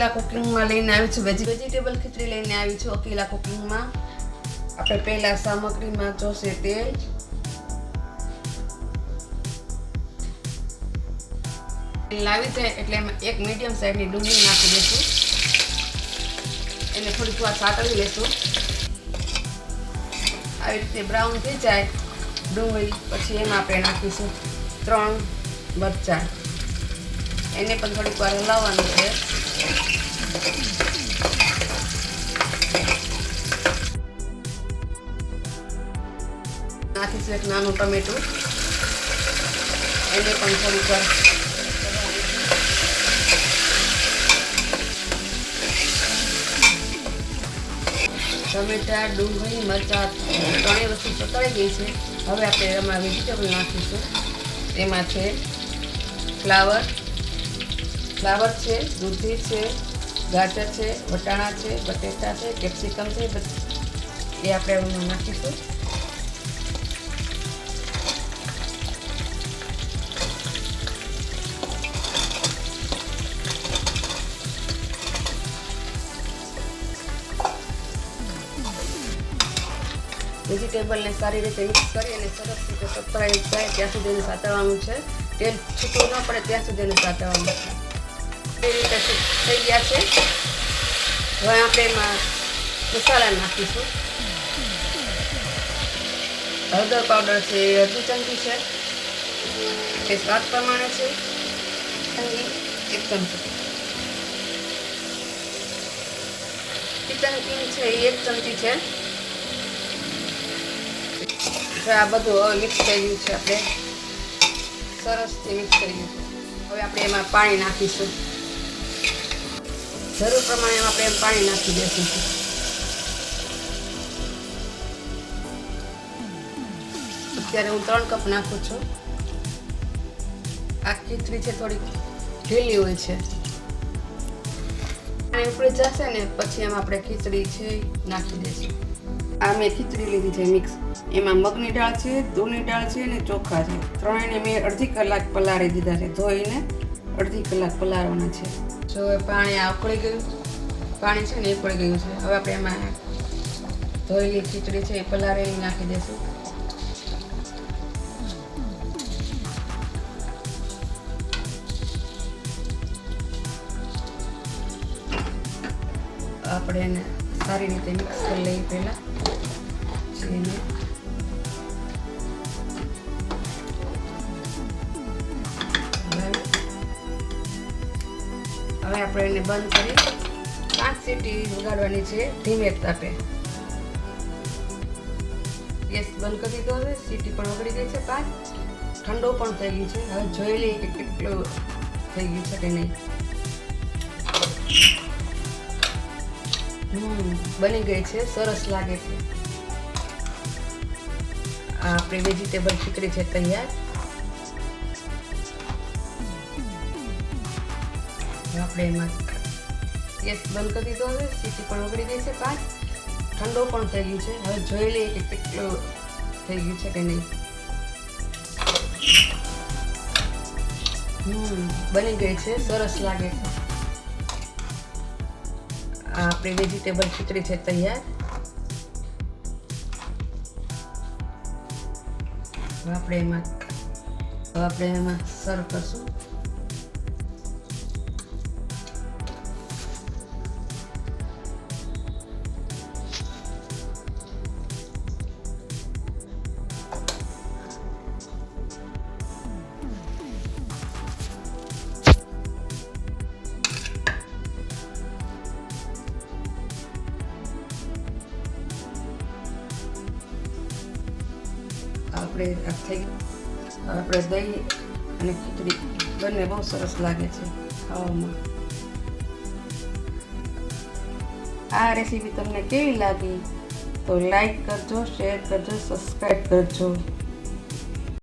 અકીલા કુકિંગમાં લઈને આવી છું વેજી વેજીટેબલ ખીચડી લઈને આવી છું અકીલા કુકિંગમાં. આપણે પહેલા સામગ્રીમાં જોશે તેલ. લાવી જાય એટલે એમાં એક મીડિયમ સાઈઝની ડુંગળી નાખી દઈશું. એને થોડીક વાર સાતળી લેશું. આવી રીતે બ્રાઉન થઈ જાય ડુંગળી, પછી એમાં આપણે નાખીશું ત્રણ મરચાં. એને પણ થોડીક વાર હલાવવાનું છે. નાખીશું એક નાનું ટમેટું. એને પણ થોડીક વાર ટમેટા, ડુંગળી, મરચા ત્રણેય વસ્તુ સતળાઈ ગઈ છે. હવે આપણે એમાં વેજીટેબલ નાખીશું. તેમાં છે ફ્લાવર ફ્લાવર છે, દૂધી છે, ગાજર છે, વટાણા છે, બટેટા છે, કેપ્સિકમ છે એ આપણે નાખીશું વેજીટેબલને સારી રીતે મિક્સ કરી અને સરસ રીતે સતરાઈ જાય ત્યાં સુધી એને સાતળવાનું છે. તેલ છૂટું ન પડે ત્યાં સુધી એને છે. એ રીતે થઈ ગયા છે હવે આપણે એમાં મસાલા નાખીશું હળદર પાવડર છે એ અડધી ચમચી છે. એ સ્વાદ પ્રમાણે છે. અને એક ચમચી. ચિકન કિંગ છે, એ એક ચમચી છે. આ બધું હવે મિક્સ થઈ ગયું છે આપણે. સરસથી મિક્સ કરી દીધું હવે આપણે એમાં પાણી નાખીશું. જરૂર પ્રમાણે આપણે એમ પાણી નાખી દેશું. અત્યારે હું ત્રણ કપ નાખું છું. આ ખીચડી છે, થોડીક ઢીલી હોય છે. પાણી ઉકળી જશે ને, પછી એમાં આપણે ખીચડી છે, નાખી દઈશું આ મેં ખીચડી લીધી છે, મિક્સ. એમાં મગની દાળ છે તુરની દાળ છે અને ચોખા છે. ત્રણેયને મેં અડધી કલાક પલાળી દીધા છે. ધોઈને અડધી કલાક પલાળવાના છે. જો પાણી આ ઉકળી ગયું. પાણી છે ને એ પડી ગયું છે. હવે આપણે એમાં ધોયેલી ખીચડી છે એ પલાળેલી નાખી દઈશું. આપણે એને સારી રીતે મિક્સ કરી લઈએ પહેલાં. હવે આપણે એને બંધ કરી પાંચ સીટી વગાડવાની છે ધીમે તાપે. ગેસ બંધ કરી દીધો છે, સીટી પણ વગડી ગઈ છે પાંચ ઠંડો પણ થઈ ગયું છે. હવે જોઈ લઈએ કે કેટલું થઈ ગયું છે કે નહીં. બની ગઈ છે, સરસ લાગે છે. આપણી વેજીટેબલ ખીચડી છે તૈયાર. આપણે એમાં. બંધ કરી દીધો હવે. સીટી પણ ઓગળી ગઈ છે પાક. ઠંડો પણ થઈ ગયું છે. હવે જોઈ લઈએ કે કેટલો થઈ ગયું છે કે નહીં. હમ, બની ગઈ છે. સરસ લાગે છે. આપણી વેજીટેબલ ખીચડી છે તૈયાર. આપણે એમાં આપણે એમાં સર્વ કરશું. આપણે થઈ આપણે દહીં અને ખીચડી બંને બહુ સરસ લાગે છે ખાવામાં. આ રેસીપી તમને કેવી લાગી તો લાઈક કરજો, શેર કરજો, સબસ્ક્રાઈબ કરજો.